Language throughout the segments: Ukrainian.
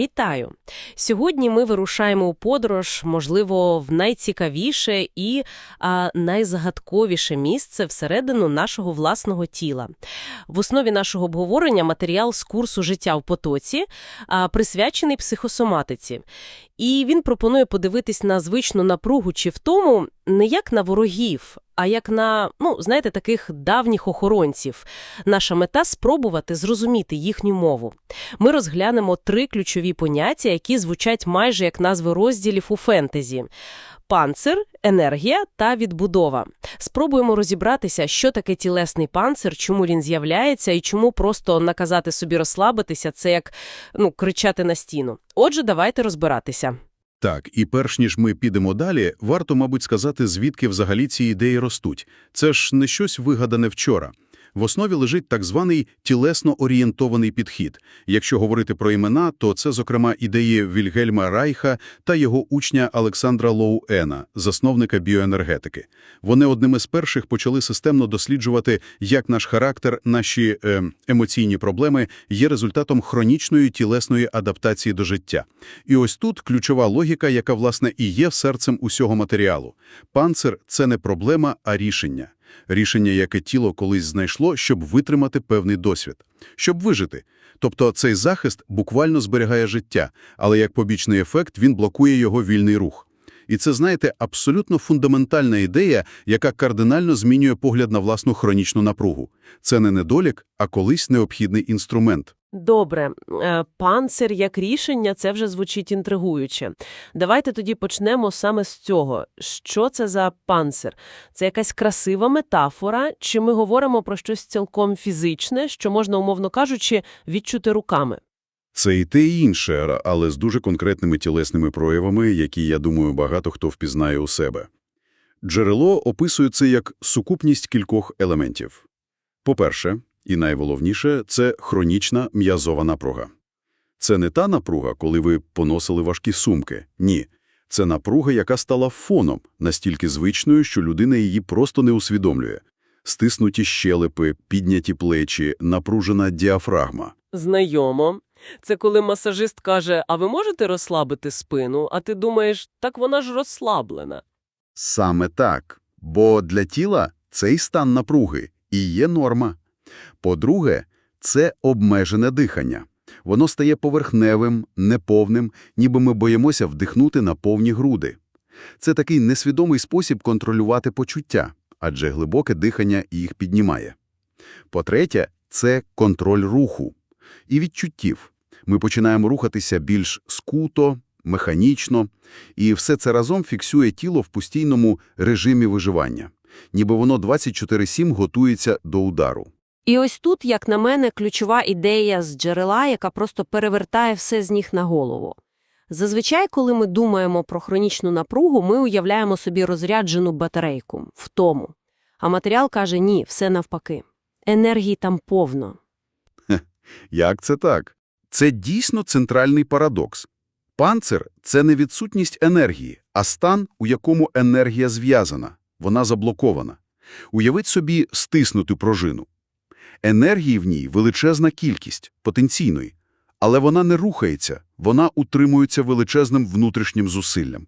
Вітаю! Сьогодні ми вирушаємо у подорож, можливо, в найцікавіше і а, найзагадковіше місце всередину нашого власного тіла. В основі нашого обговорення матеріал з курсу «Життя в потоці», а, присвячений психосоматиці. І він пропонує подивитись на звичну напругу чи втому не як на ворогів, а як на, ну, знаєте, таких давніх охоронців. Наша мета – спробувати зрозуміти їхню мову. Ми розглянемо три ключові поняття, які звучать майже як назви розділів у фентезі. Панцир, енергія та відбудова. Спробуємо розібратися, що таке тілесний панцир, чому він з'являється і чому просто наказати собі розслабитися – це як ну, кричати на стіну. Отже, давайте розбиратися. Так, і перш ніж ми підемо далі, варто, мабуть, сказати, звідки взагалі ці ідеї ростуть. Це ж не щось вигадане вчора. В основі лежить так званий тілесно-орієнтований підхід. Якщо говорити про імена, то це, зокрема, ідеї Вільгельма Райха та його учня Олександра Лоуена, засновника біоенергетики. Вони одними з перших почали системно досліджувати, як наш характер, наші е, емоційні проблеми є результатом хронічної тілесної адаптації до життя. І ось тут ключова логіка, яка, власне, і є серцем усього матеріалу. Панцир – це не проблема, а рішення. Рішення, яке тіло колись знайшло, щоб витримати певний досвід, щоб вижити. Тобто цей захист буквально зберігає життя, але як побічний ефект він блокує його вільний рух. І це, знаєте, абсолютно фундаментальна ідея, яка кардинально змінює погляд на власну хронічну напругу. Це не недолік, а колись необхідний інструмент. Добре, е, панцир як рішення – це вже звучить інтригуюче. Давайте тоді почнемо саме з цього. Що це за панцир? Це якась красива метафора, чи ми говоримо про щось цілком фізичне, що можна, умовно кажучи, відчути руками? Це і те, і інше, але з дуже конкретними тілесними проявами, які, я думаю, багато хто впізнає у себе. Джерело описує це як сукупність кількох елементів. По-перше, і найголовніше – це хронічна м'язова напруга. Це не та напруга, коли ви поносили важкі сумки. Ні. Це напруга, яка стала фоном, настільки звичною, що людина її просто не усвідомлює. Стиснуті щелепи, підняті плечі, напружена діафрагма. Знайомо. Це коли масажист каже, а ви можете розслабити спину? А ти думаєш, так вона ж розслаблена. Саме так. Бо для тіла цей стан напруги і є норма. По-друге, це обмежене дихання. Воно стає поверхневим, неповним, ніби ми боїмося вдихнути на повні груди. Це такий несвідомий спосіб контролювати почуття, адже глибоке дихання їх піднімає. По-третє, це контроль руху і відчуттів. Ми починаємо рухатися більш скуто, механічно, і все це разом фіксує тіло в постійному режимі виживання, ніби воно 24-7 готується до удару. І ось тут, як на мене, ключова ідея з джерела, яка просто перевертає все з ніг на голову. Зазвичай, коли ми думаємо про хронічну напругу, ми уявляємо собі розряджену батарейку, втому. А матеріал каже, ні, все навпаки. Енергії там повно. Як це так? Це дійсно центральний парадокс. Панцир – це не відсутність енергії, а стан, у якому енергія зв'язана, вона заблокована. Уявіть собі стиснуту пружину. Енергії в ній величезна кількість, потенційної, але вона не рухається, вона утримується величезним внутрішнім зусиллям.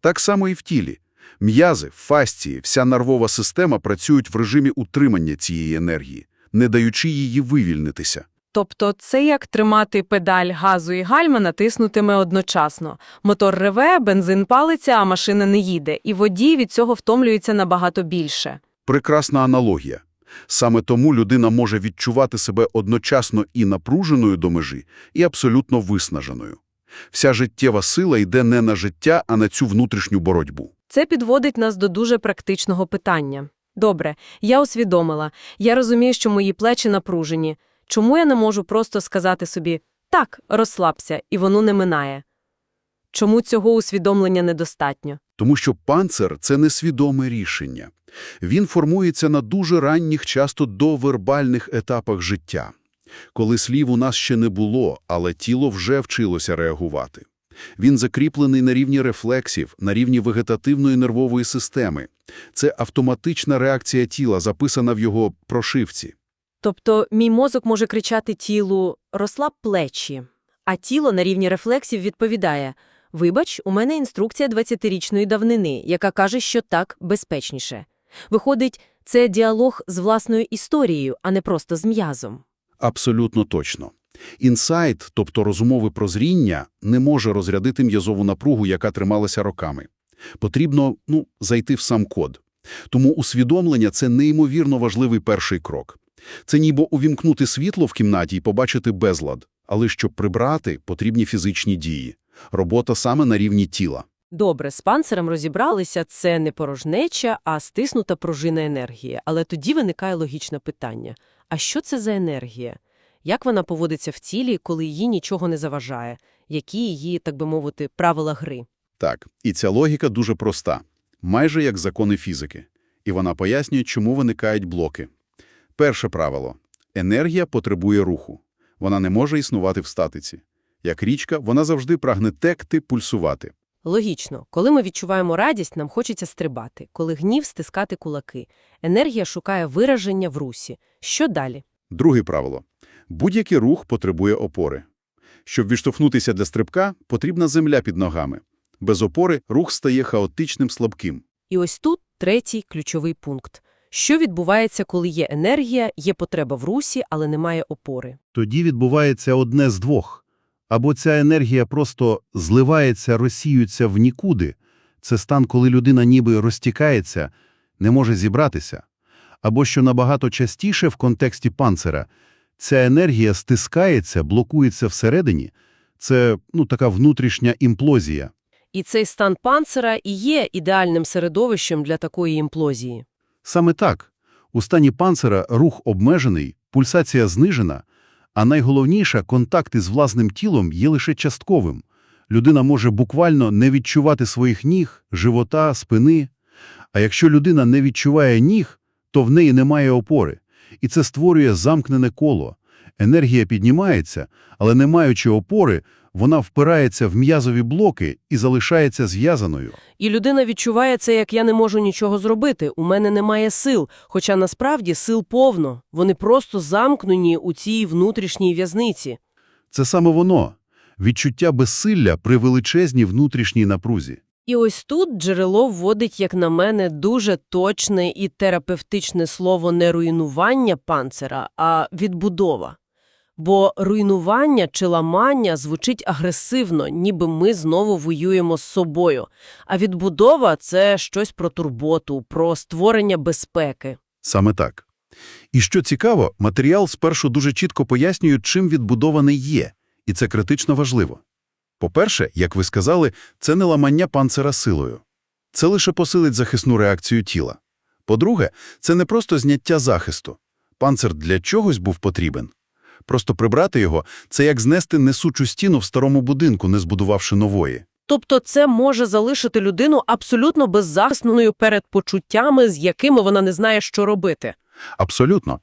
Так само і в тілі. М'язи, фасції, вся нервова система працюють в режимі утримання цієї енергії, не даючи її вивільнитися. Тобто це як тримати педаль газу і гальма натиснутими одночасно. Мотор реве, бензин палиться, а машина не їде, і водій від цього втомлюється набагато більше. Прекрасна аналогія. Саме тому людина може відчувати себе одночасно і напруженою до межі, і абсолютно виснаженою. Вся життєва сила йде не на життя, а на цю внутрішню боротьбу. Це підводить нас до дуже практичного питання. Добре, я усвідомила. Я розумію, що мої плечі напружені. Чому я не можу просто сказати собі «так, розслабся» і воно не минає? Чому цього усвідомлення недостатньо? Тому що панцир – це несвідоме рішення. Він формується на дуже ранніх, часто довербальних етапах життя, коли слів у нас ще не було, але тіло вже вчилося реагувати. Він закріплений на рівні рефлексів, на рівні вегетативної нервової системи. Це автоматична реакція тіла, записана в його прошивці. Тобто мій мозок може кричати тілу «розслаб плечі», А тіло на рівні рефлексів відповідає «Вибач, у мене інструкція 20-річної давнини, яка каже, що так безпечніше». Виходить, це діалог з власною історією, а не просто з м'язом. Абсолютно точно. Інсайт, тобто розумове прозріння, не може розрядити м'язову напругу, яка трималася роками. Потрібно, ну, зайти в сам код. Тому усвідомлення – це неймовірно важливий перший крок. Це ніби увімкнути світло в кімнаті і побачити безлад. Але щоб прибрати, потрібні фізичні дії. Робота саме на рівні тіла. Добре, з панцирем розібралися, це не порожнеча, а стиснута пружина енергії. Але тоді виникає логічне питання. А що це за енергія? Як вона поводиться в тілі, коли їй нічого не заважає? Які її, так би мовити, правила гри? Так, і ця логіка дуже проста. Майже як закони фізики. І вона пояснює, чому виникають блоки. Перше правило. Енергія потребує руху. Вона не може існувати в статиці. Як річка, вона завжди прагне текти, пульсувати. Логічно. Коли ми відчуваємо радість, нам хочеться стрибати. Коли гнів – стискати кулаки. Енергія шукає вираження в русі. Що далі? Друге правило. Будь-який рух потребує опори. Щоб відштовхнутися для стрибка, потрібна земля під ногами. Без опори рух стає хаотичним, слабким. І ось тут третій ключовий пункт. Що відбувається, коли є енергія, є потреба в русі, але немає опори? Тоді відбувається одне з двох. Або ця енергія просто зливається, розсіюється в нікуди. Це стан, коли людина ніби розтікається, не може зібратися. Або, що набагато частіше в контексті панцира, ця енергія стискається, блокується всередині. Це, ну, така внутрішня імплозія. І цей стан панцира і є ідеальним середовищем для такої імплозії. Саме так. У стані панцира рух обмежений, пульсація знижена, а найголовніше – контакт із власним тілом є лише частковим. Людина може буквально не відчувати своїх ніг, живота, спини. А якщо людина не відчуває ніг, то в неї немає опори. І це створює замкнене коло. Енергія піднімається, але не маючи опори, вона впирається в м'язові блоки і залишається зв'язаною. І людина відчуває це, як я не можу нічого зробити, у мене немає сил, хоча насправді сил повно, вони просто замкнені у цій внутрішній в'язниці. Це саме воно – відчуття безсилля при величезній внутрішній напрузі. І ось тут джерело вводить, як на мене, дуже точне і терапевтичне слово не руйнування панцира, а відбудова. Бо руйнування чи ламання звучить агресивно, ніби ми знову воюємо з собою. А відбудова – це щось про турботу, про створення безпеки. Саме так. І що цікаво, матеріал спершу дуже чітко пояснює, чим відбудований є, і це критично важливо. По-перше, як ви сказали, це не ламання панцира силою. Це лише посилить захисну реакцію тіла. По-друге, це не просто зняття захисту. Панцир для чогось був потрібен. Просто прибрати його – це як знести несучу стіну в старому будинку, не збудувавши нової. Тобто це може залишити людину абсолютно беззахисненою перед почуттями, з якими вона не знає, що робити. Абсолютно.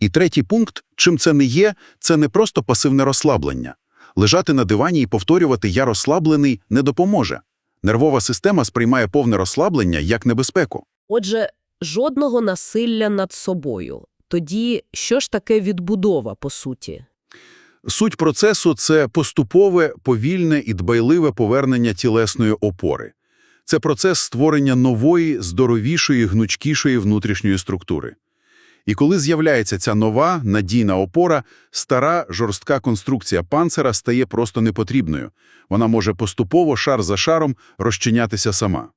І третій пункт, чим це не є, це не просто пасивне розслаблення. Лежати на дивані і повторювати «я розслаблений» не допоможе. Нервова система сприймає повне розслаблення як небезпеку. Отже, жодного насилля над собою. Тоді що ж таке відбудова, по суті? Суть процесу – це поступове, повільне і дбайливе повернення тілесної опори. Це процес створення нової, здоровішої, гнучкішої внутрішньої структури. І коли з'являється ця нова, надійна опора, стара, жорстка конструкція панцира стає просто непотрібною. Вона може поступово, шар за шаром, розчинятися сама.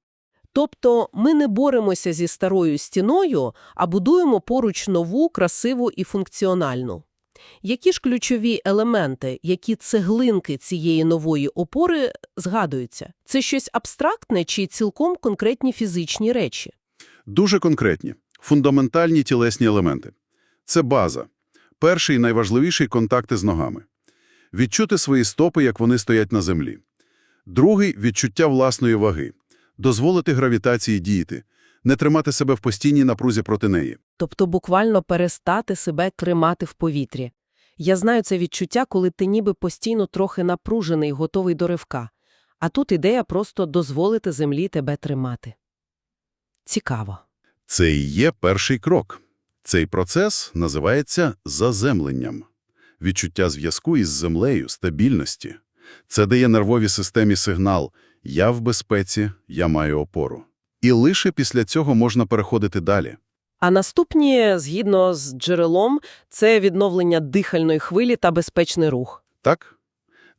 Тобто ми не боремося зі старою стіною, а будуємо поруч нову, красиву і функціональну. Які ж ключові елементи, які цеглинки цієї нової опори згадуються? Це щось абстрактне чи цілком конкретні фізичні речі? Дуже конкретні, фундаментальні тілесні елементи. Це база. Перший і найважливіший – контакти з ногами. Відчути свої стопи, як вони стоять на землі. Другий – відчуття власної ваги. Дозволити гравітації діяти. Не тримати себе в постійній напрузі проти неї. Тобто буквально перестати себе тримати в повітрі. Я знаю це відчуття, коли ти ніби постійно трохи напружений, готовий до ривка. А тут ідея просто дозволити землі тебе тримати. Цікаво. Це і є перший крок. Цей процес називається заземленням. відчуття зв'язку із землею, стабільності. Це дає нервовій системі сигнал «я в безпеці, я маю опору». І лише після цього можна переходити далі. А наступні, згідно з джерелом, це відновлення дихальної хвилі та безпечний рух. Так?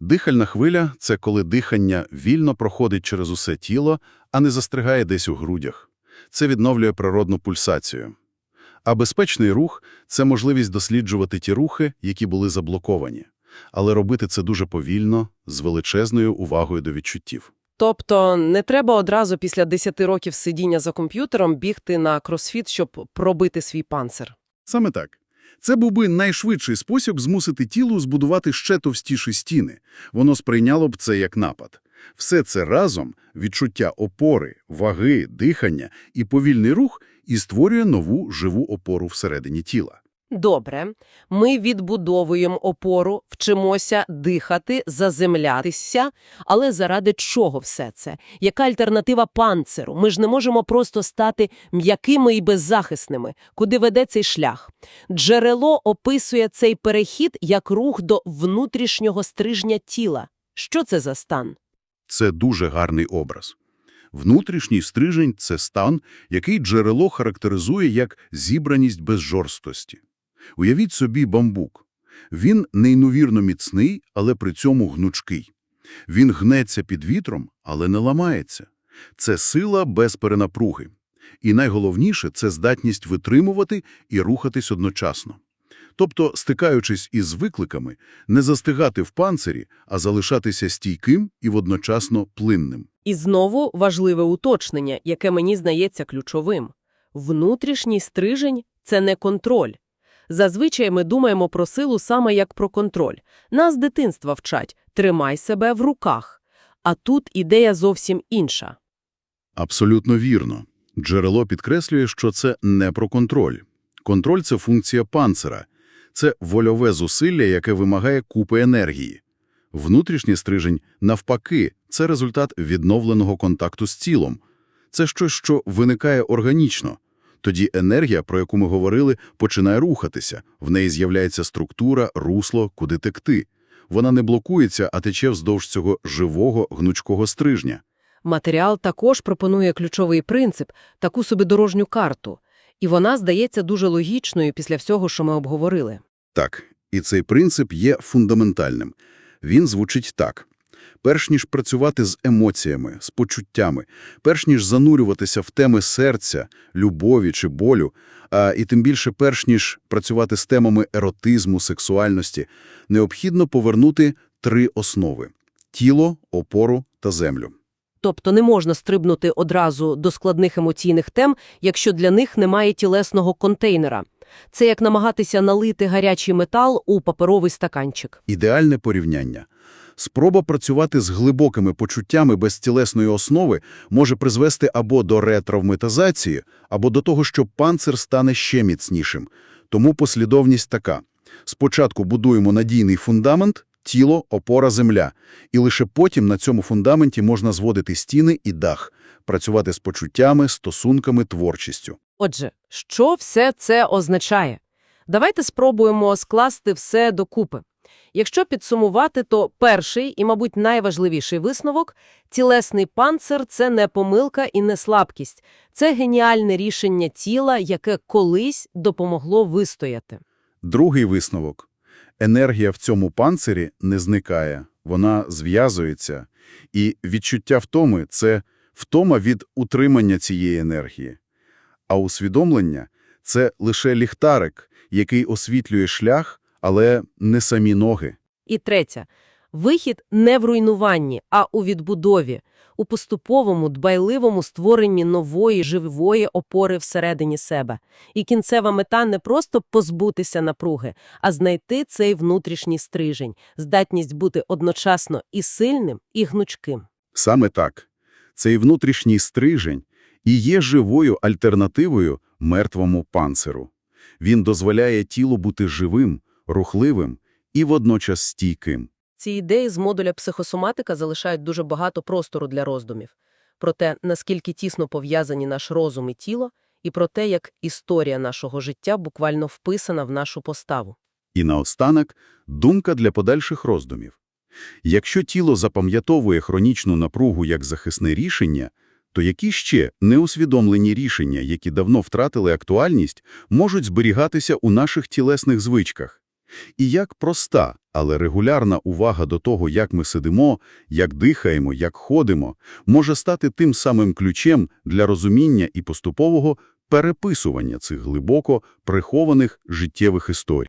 Дихальна хвиля – це коли дихання вільно проходить через усе тіло, а не застрягає десь у грудях. Це відновлює природну пульсацію. А безпечний рух – це можливість досліджувати ті рухи, які були заблоковані. Але робити це дуже повільно, з величезною увагою до відчуттів. Тобто не треба одразу після 10 років сидіння за комп'ютером бігти на кросфіт, щоб пробити свій панцир. Саме так. Це був би найшвидший спосіб змусити тіло збудувати ще товстіші стіни. Воно сприйняло б це як напад. Все це разом – відчуття опори, ваги, дихання і повільний рух – і створює нову живу опору всередині тіла. Добре, ми відбудовуємо опору, вчимося дихати, заземлятися, але заради чого все це? Яка альтернатива панциру? Ми ж не можемо просто стати м'якими і беззахисними. Куди веде цей шлях? Джерело описує цей перехід як рух до внутрішнього стрижня тіла. Що це за стан? Це дуже гарний образ. Внутрішній стрижень – це стан, який джерело характеризує як зібраність без жорстості. Уявіть собі бамбук. Він неймовірно міцний, але при цьому гнучкий. Він гнеться під вітром, але не ламається. Це сила без перенапруги. І найголовніше – це здатність витримувати і рухатись одночасно. Тобто, стикаючись із викликами, не застигати в панцирі, а залишатися стійким і водночасно плинним. І знову важливе уточнення, яке мені здається ключовим. Внутрішній стрижень – це не контроль. Зазвичай ми думаємо про силу саме як про контроль. Нас з дитинства вчать – тримай себе в руках. А тут ідея зовсім інша. Абсолютно вірно. Джерело підкреслює, що це не про контроль. Контроль – це функція панцира. Це вольове зусилля, яке вимагає купи енергії. Внутрішній стрижень, навпаки, це результат відновленого контакту з тілом. Це щось, що виникає органічно. Тоді енергія, про яку ми говорили, починає рухатися. В неї з'являється структура, русло, куди текти. Вона не блокується, а тече вздовж цього живого, гнучкого стрижня. Матеріал також пропонує ключовий принцип – таку собі дорожню карту. І вона здається дуже логічною після всього, що ми обговорили. Так, і цей принцип є фундаментальним. Він звучить так. Перш ніж працювати з емоціями, з почуттями, перш ніж занурюватися в теми серця, любові чи болю, а і тим більше перш ніж працювати з темами еротизму, сексуальності, необхідно повернути три основи – тіло, опору та землю. Тобто не можна стрибнути одразу до складних емоційних тем, якщо для них немає тілесного контейнера. Це як намагатися налити гарячий метал у паперовий стаканчик. Ідеальне порівняння. Спроба працювати з глибокими почуттями без тілесної основи може призвести або до ретравматизації, або до того, що панцир стане ще міцнішим. Тому послідовність така. Спочатку будуємо надійний фундамент, тіло, опора, земля. І лише потім на цьому фундаменті можна зводити стіни і дах, працювати з почуттями, стосунками, творчістю. Отже, що все це означає? Давайте спробуємо скласти все докупи. Якщо підсумувати, то перший і, мабуть, найважливіший висновок – тілесний панцир – це не помилка і не слабкість. Це геніальне рішення тіла, яке колись допомогло вистояти. Другий висновок. Енергія в цьому панцирі не зникає, вона зв'язується. І відчуття втоми – це втома від утримання цієї енергії. А усвідомлення – це лише ліхтарик, який освітлює шлях, але не самі ноги. І третє – вихід не в руйнуванні, а у відбудові, у поступовому, дбайливому створенні нової, живої опори всередині себе. І кінцева мета не просто позбутися напруги, а знайти цей внутрішній стрижень, здатність бути одночасно і сильним, і гнучким. Саме так. Цей внутрішній стрижень і є живою альтернативою мертвому панциру. Він дозволяє тілу бути живим, рухливим і водночас стійким. Ці ідеї з модуля психосоматика залишають дуже багато простору для роздумів. Про те, наскільки тісно пов'язані наш розум і тіло, і про те, як історія нашого життя буквально вписана в нашу поставу. І наостанок – думка для подальших роздумів. Якщо тіло запам'ятовує хронічну напругу як захисне рішення, то які ще неусвідомлені рішення, які давно втратили актуальність, можуть зберігатися у наших тілесних звичках? І як проста, але регулярна увага до того, як ми сидимо, як дихаємо, як ходимо, може стати тим самим ключем для розуміння і поступового переписування цих глибоко прихованих життєвих історій.